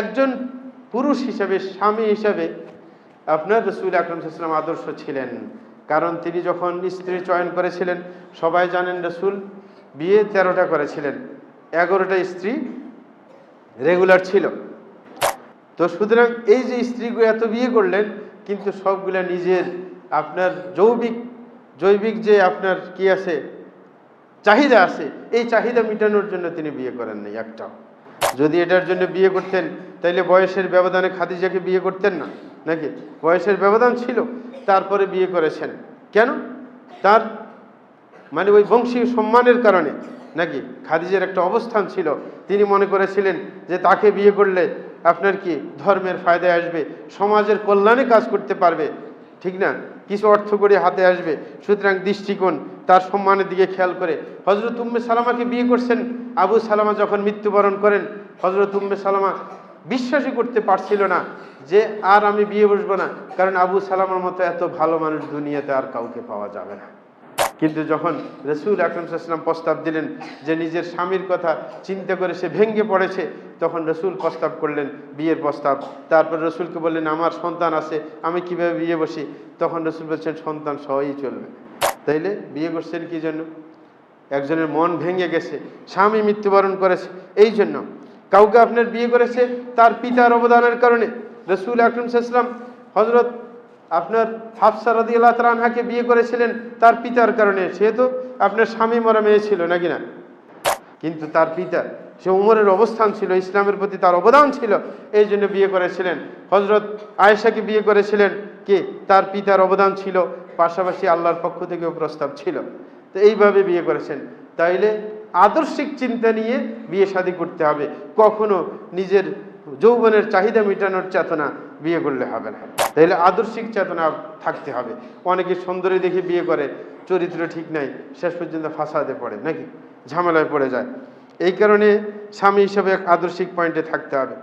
একজন পুরুষ হিসেবে, স্বামী হিসেবে আপনার রসুল আকরম সাল্লাম আদর্শ ছিলেন। কারণ তিনি যখন স্ত্রী চয়ন করেছিলেন, সবাই জানেন রসুল বিয়ে তেরোটা করেছিলেন। এগারোটা স্ত্রী রেগুলার ছিল। তো সুতরাং এই যে স্ত্রীগুলো এত বিয়ে করলেন, কিন্তু সবগুলা নিজের আপনার জৈবিক জৈবিক যে আপনার কি আছে, চাহিদা আছে, এই চাহিদা মেটানোর জন্য তিনি বিয়ে করেন নাই একটাও। যদি এটার জন্য বিয়ে করতেন, তাইলে বয়সের ব্যবধানে খাদিজাকে বিয়ে করতেন না? নাকি? বয়সের ব্যবধান ছিল, তারপরে বিয়ে করেছেন। কেন? তার মানে ওই বংশীয় সম্মানের কারণে। নাকি? খাদিজের একটা অবস্থান ছিল। তিনি মনে করেছিলেন যে তাকে বিয়ে করলে আপনার কি ধর্মের ফায়দায় আসবে, সমাজের কল্যাণে কাজ করতে পারবে ঠিক না? কিছু অর্থ করে হাতে আসবে। সুতরাং দৃষ্টিকোণ, তার সম্মানের দিকে খেয়াল করে। হজরত উম্মে সালামাকে বিয়ে করছেন। আবু সালামা যখন মৃত্যুবরণ করেন হজরত উম্মে সালামা বিশ্বাসই করতে পারছিল না যে আর আমি বিয়ে বসবো না। কারণ আবু সালামার মতো এত ভালো মানুষ দুনিয়াতে আর কাউকে পাওয়া যাবে না। কিন্তু যখন রসুল আকরম সাল্লাম প্রস্তাব দিলেন যে নিজের স্বামীর কথা চিন্তা করে সে ভেঙ্গে পড়েছে, তখন রসুল প্রস্তাব করলেন, বিয়ের প্রস্তাব। তারপর রসুলকে বললেন, আমার সন্তান আছে, আমি কীভাবে বিয়ে বসি? তখন রসুল বলছেন, সন্তান সহই চলবে। তাইলে বিয়ে করছেন কি জন্য? একজনের মন ভেঙে গেছে, স্বামী মৃত্যুবরণ করেছে এই জন্য কাউকে আপনার বিয়ে করেছে, তার পিতার অবদানের কারণে রসুল আকরম সাল্লাম হজরত আপনার হাফসা রদি আল্লাহ তালাহাকে বিয়ে করেছিলেন তার পিতার কারণে। সে তো আপনার স্বামী মরা মেয়ে ছিল, নাকি না? কিন্তু তার পিতা, সে উমরের অবস্থান ছিল, ইসলামের প্রতি তার অবদান ছিল, এই জন্য বিয়ে করেছিলেন। হজরত আয়েশাকে বিয়ে করেছিলেন, কে? তার পিতার অবদান ছিল, পাশাপাশি আল্লাহর পক্ষ থেকেও প্রস্তাব ছিল। তো এইভাবে বিয়ে করেছেন। তাইলে আদর্শিক চিন্তা নিয়ে বিয়ে শাদী করতে হবে। কখনো নিজের যৌবনের চাহিদা মেটানোর চেতনা বিয়ে করলে হবে না। তাইলে আদর্শিক চেতনা থাকতে হবে। অনেকে সুন্দরী দেখে বিয়ে করে, চরিত্র ঠিক নাই, শেষ পর্যন্ত ফাঁসাতে পড়ে, নাকি? ঝামেলায় পড়ে যায়। এই কারণে স্বামী হিসেবে এক আদর্শিক পয়েন্টে থাকতে হবে।